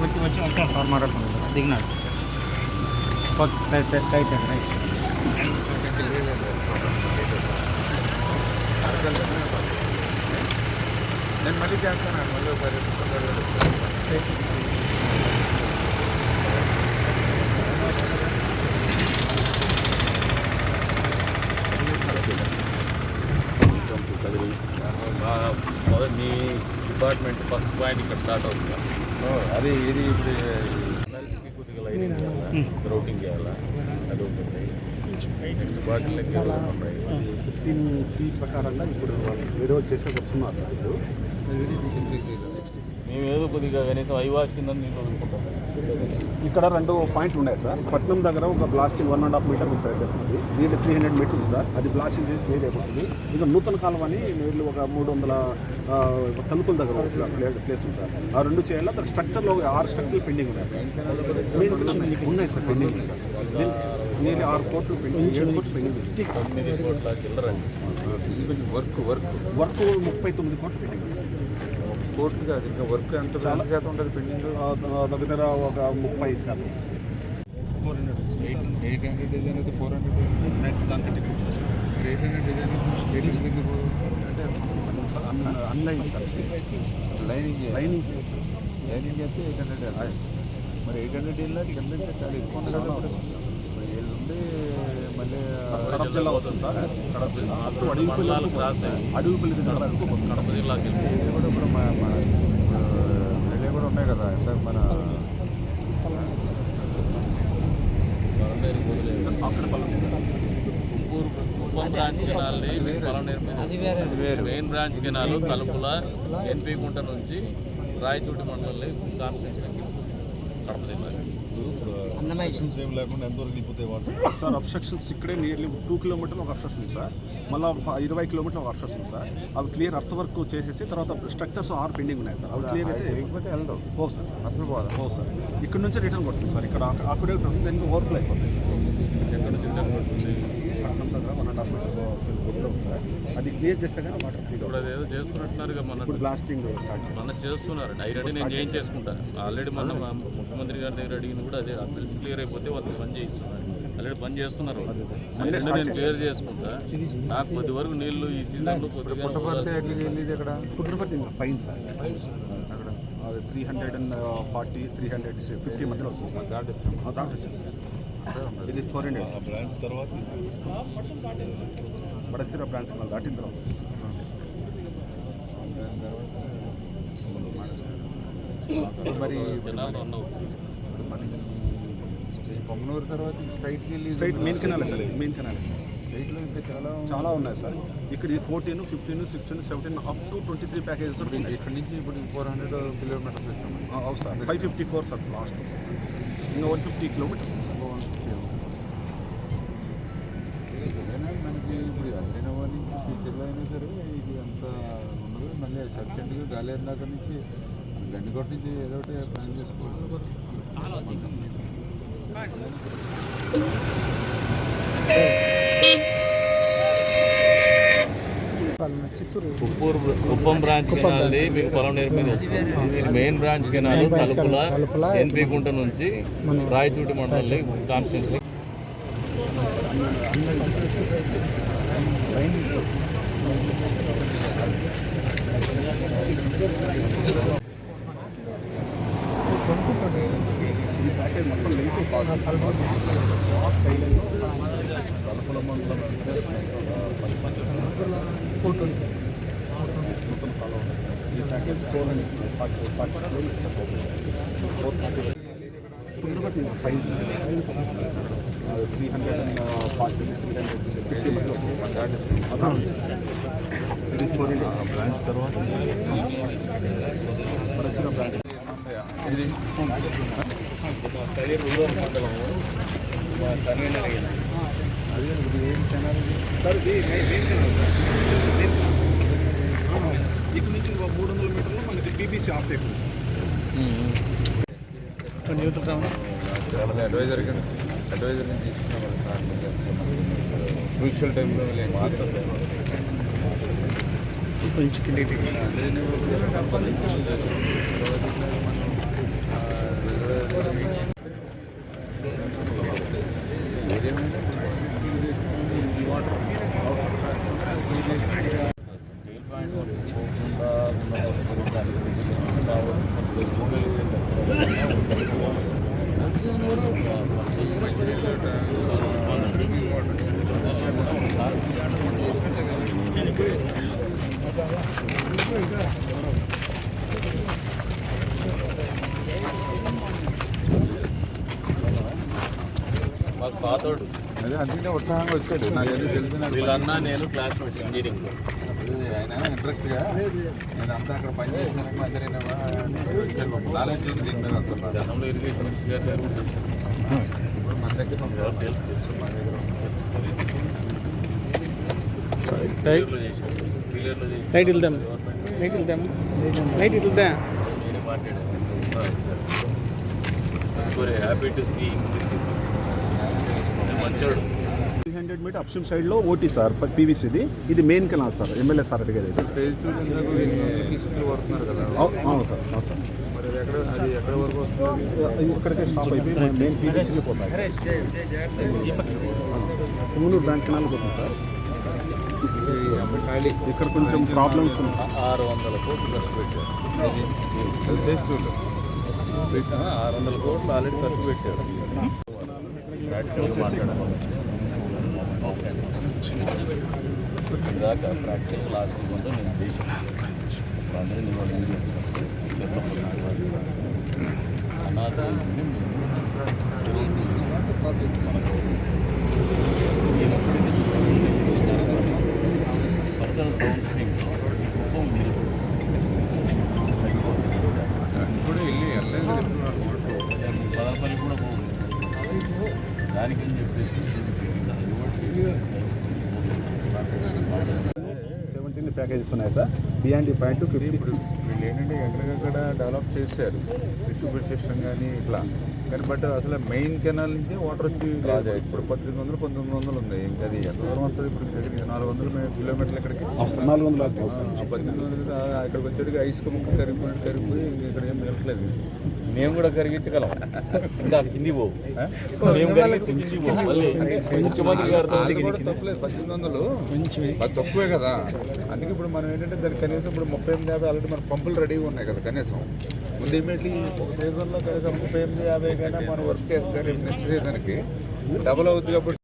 వచ్చి వచ్చి వచ్చాను సార్ మాట్లాడుతున్నాను దిగినాడు రైట్ రైట్ రైట్ రైట్ నేను మళ్ళీ చేస్తాను మళ్ళీ ఒకసారి మీ డిపార్ట్మెంట్ ఫస్ట్ పాయింట్ ఇక్కడ స్టార్ట్ అవుతుంది? అది ఇది ఇప్పుడు ఎమ్మెల్సీకి కొద్దిగా లైనింగ్ చేయాలా? రౌటింగ్ చేయాలా? అది ఉంటుంది. నెక్స్ట్ బాటిల్ లెక్క ఉన్నాయి ఫిఫ్టీన్ సి ప్రకారంగా ఇప్పుడు వాళ్ళు వేరే వాళ్ళు చేసే వస్తున్నారు ఇప్పుడు. మేము ఏదో కొద్దిగా కనీసం ఐవాష్ కింద నీళ్ళు వదులుకుంటాం. ఇక్కడ రెండు పాయింట్లు ఉన్నాయి సార్. పట్నం దగ్గర ఒక blasting one and half meter ఉంది సార్. దీంట్లో త్రీ హండ్రెడ్ మీటర్ ఉంది సార్. అది బ్లాస్టింగ్ చేసి క్లియర్ అయిపోతుంది. ఇంకా నూతన కాలం అని నీళ్ళు ఒక మూడు వందల ఆ, తలుపుల దగ్గర ప్లేస్ ఉంది సార్. ఆ రెండు చేయాలి. అక్కడ స్ట్రక్చర్లో ఆరు స్ట్రక్చర్లు పెండింగ్ ఉన్నాయి సార్. ఉన్నాయి సార్ పెండింగ్ సార్. నేను ఆరు కోట్లు పెండింగ్ ఏడు కోట్లు పెండింగ్ ఉంది. తొమ్మిది కోట్ల చిల్లరండి వర్క్ వర్క్. వర్క్ ముప్పై తొమ్మిది కోట్లు పెండింగ్ కాదు ఇంకా వర్క్ ఎంత ఎంత శాతం ఉంటుంది పెండింగ్? దగ్గర ఒక ముప్పై శాతం. ఎయిట్ హండ్రెడ్ డిజైన్ అయితే four hundred eight hundred design eight hundred unlined sir lining lining lining అయితే ఎయిట్ హండ్రెడ్ మరి ఎయిట్ హండ్రెడ్ వెళ్ళాలి కింద చాలా ఎక్కువ ఉంది కదా ఇప్పుడు వీళ్ళు ఉండి మళ్ళీ కడప జిల్లా వస్తుంది సార్. కడప జిల్లా. అడవిపల్లి క్రాస్ అడవిపల్లి. కడప జిల్లాకి కూడా ఇప్పుడు కూడా ఉన్నాయి కదా. ఎంత మన అక్కడ పల్లె Uppuru Kuppam branch కెనాల్ని main branch canal Talupula NP గుంట నుంచి రాయచోటి మండలంలో కాన్స్టిట్యూషన్కి కడప జిల్లా. సేమ్ లేకుండా ఎంతవరకు వెళ్ళిపోతాయి వాటర్? సార్ అబ్స్ట్రక్షన్స్ ఇక్కడే నియర్లీ టూ కిలోమీటర్లు ఒక అబ్స్ట్రక్షన్ ఉంది సార్. మళ్ళీ ఇరవై కిలోమీటర్లు ఒక అబ్స్ట్రక్షన్ ఉంది సార్. అవి క్లియర్ అర్త్ వర్క్ చేసేసి తర్వాత స్ట్రక్చర్స్ ఆరు పెండింగ్ ఉన్నాయి సార్. అవి క్లియర్ అయితే వెళ్దాం ఓ సార్. అసలు పోదా ఓ సార్. ఇక్కడ నుంచి రిటర్న్ కొడుతుంది సార్. ఇక్కడ అక్కడే దానికి ఓవర్ఫ్లో అయిపోతుంది సార్. ఎక్కడ నుంచి రిటర్న్ కొడుతుంది పట్నం దగ్గర వన్ అండ్ హాఫ్ మీటర్ ఉంది సార్ అది క్లియర్ చేస్తే కానీ వాటర్ ఫ్రీ ఇప్పుడు అదేదో చేస్తున్నట్టున్నారు మన ఇప్పుడు బ్లాస్టింగ్ మన చేస్తున్నారు. డైరెక్ట్ నేను చేంజ్ చేసుకుంటాను ఆల్రెడీ మన ముఖ్యమంత్రి గారి దగ్గర అడిగింది కూడా అదే బిల్స్ క్లియర్ అయిపోతే వాళ్ళు పని చేయిస్తున్నారు. ఆల్రెడీ పని చేస్తున్నారు రెండు నేను క్లియర్ చేసుకుంటా. నాకు కొద్ది వరకు నీళ్ళు ఈ సీజన్లో పుట్టపర్తి పైన సార్ అక్కడ? Three hundred and forty three hundred fifty మధ్యలో వస్తుంది సార్ దాంట్లో వచ్చేసి ఇది ఫోర్ హండ్రెడ్ బ్రాంచ్ తర్వాత బడసిరా బ్రాంచ్ మళ్ళీ దాటిన తర్వాత మరి పొంగనూరు తర్వాత స్ట్రైట్కి వెళ్ళి స్ట్రైట్ మెయిన్ కెనాలే సార్ మెయిన్ కెనాలే సార్. స్ట్రైట్లో ఇంకా చాలా చాలా ఉన్నాయి సార్. ఇక్కడ ఈ fourteen fifteen sixteen seventeen up to twenty three packages ఇక్కడ నుంచి ఇప్పుడు ఫోర్ హండ్రెడ్ కిలోమీటర్స్ వచ్చాము. అవును sir. Five fifty four sir last ఇంకా వన్ ఫిఫ్టీ కిలోమీటర్స్ ఏదైనా మనకి ఇప్పుడు ఫ్యూచర్లో అయినా సరే ఇది అంత ఉండదు. మళ్ళీ సర్జెంట్గా గాలి దాకా నుంచి గండికోట నుంచి ఏదో ఒకటి ప్లాన్ చేసుకోవాలి కుప్పం బ్రాంచ్ కెనాల్ది మీకు పొలం నేరు మీద వస్తుంది. ఇది main branch canal Talupula NP గుంట నుంచి రాయచూటి మండలి కాన్స్టిట్యూన్సీ ఈ ప్యాకేజ్ మొత్తం లింక్ సలపల మండలం నూతన కాలం ఈ package four hundred forty forty four fines fine three hundred and forty three hundred fifty మధ్యలో వస్తుంది ఫోర్ బ్రాంచ్ తర్వాత బడసిరా బ్రాంచ్ ఇది అదే ఏం సార్ ఇది మెయిన్ సార్ ఇక్కడ నుంచి ఒక మూడు వందల మీటర్లు మనకి బీబీసీ ఆఫ్ అయిపోయింది చాలా అడ్వైజర్ కింద అడ్వైజర్ నుంచి తీసుకున్నాం కదా సార్ క్రూషియల్ టైంలో మాత్రం కొంచెం పాతోడు. అదే అందుకే ఉత్సాహంగా వచ్చాడు. నాకు ఎందుకు తెలిసిన వీళ్ళన్నా నేను క్లాస్మేట్స్ ఇంజనీరింగ్ ఆయన ఇంట్రెస్ట్గా నేను అంతా అక్కడ పని చేశాను. మంత్రినేమో నాలెడ్జ్ ఉంది దీని మీద అంటున్నాను గతంలో ఇరిగేషన్ మినిస్టర్ గారి. ఇప్పుడు మన దగ్గర తెలుసు? మన దగ్గర లైట్ వెళ్దాం. లైట్ వెళ్దాం. లైట్ వెళ్దా? హ్యాపీ టు సీ మంచోడు త్రీ హండ్రెడ్ మీటర్ అప్స్ట్రీమ్ సైడ్లో ఓటీ సార్ పీవీసీది ఇది main canal sir MLA sir అడిగేది టూ తీసుకుని పడుతున్నారు కదా అవు- అవును సార్ అవును సార్ మరి అది ఎక్కడ అది ఎక్కడ వరకు వస్తుంది ఇది ఇక్కడికే స్టాప్ అయిపోయి మెయిన్ పీవీసీకి కెనాల్ పోతుంది సార్ ఇక్కడ కొంచెం ప్రాబ్లమ్స్ ఉన్నాయి ఆరు వందల కోట్లు ఖర్చు పెట్టారు పెట్టిన ఆరు వందల కోట్లు ఆల్రెడీ ఖర్చు పెట్టారు ఇందాక ప్రాక్టికల్ క్లాస్ ఇవ్వకుండా నేను చేశాను అందరూ నిలబడి అనాథ ఫర్దర్ ప్యాకేజెస్ ఉన్నాయి సార్? బియాండ్ పాయింట్ ఫిఫ్టీ వీళ్ళు ఏంటంటే ఎక్కడికక్కడ డెవలప్ చేశారు. డిస్ట్రిబ్యూట్ సిస్టమ్ కానీ ఇట్లా. కానీ బట్ అసలు మెయిన్ కెనాల్ నుంచి వాటర్ వచ్చి రాజా ఇప్పుడు పద్దెనిమిది వందలు పంతొమ్మిది వందలు ఉంది. ఇంకా అది ఎంత దూరం వస్తుంది? ఇప్పుడు దగ్గరికి నాలుగు వందల కిలోమీటర్లు ఇక్కడికి నాలుగు వందల పద్దెనిమిది వందలు ఆ ఇక్కడికి వచ్చేటికి ఐస్ ముక్క కరిగిపోయి కరిగిపోయి ఇంక ఇక్కడ ఏం మిగలట్లేదు. మేము కూడా కరిగించగలం. ఇంకా కింది పోవు. తప్పలేదు. పద్దెనిమిది వందలు. తక్కువే కదా. అందుకే ఇప్పుడు మనం ఏంటంటే దానికి కనీసం ఇప్పుడు ముప్పై ఎనిమిది యాభై ఆల్రెడీ మన పంపులు రెడీగా ఉన్నాయి కదా కనీసం. ముందు ఇమీడియట్లీ ఒక సీజన్లో కనీసం ముప్పై ఎనిమిది యాభై కన్నా మనం వర్క్ చేస్తే రేపు నెక్స్ట్ సీజన్కి డబుల్ అవుతుంది కాబట్టి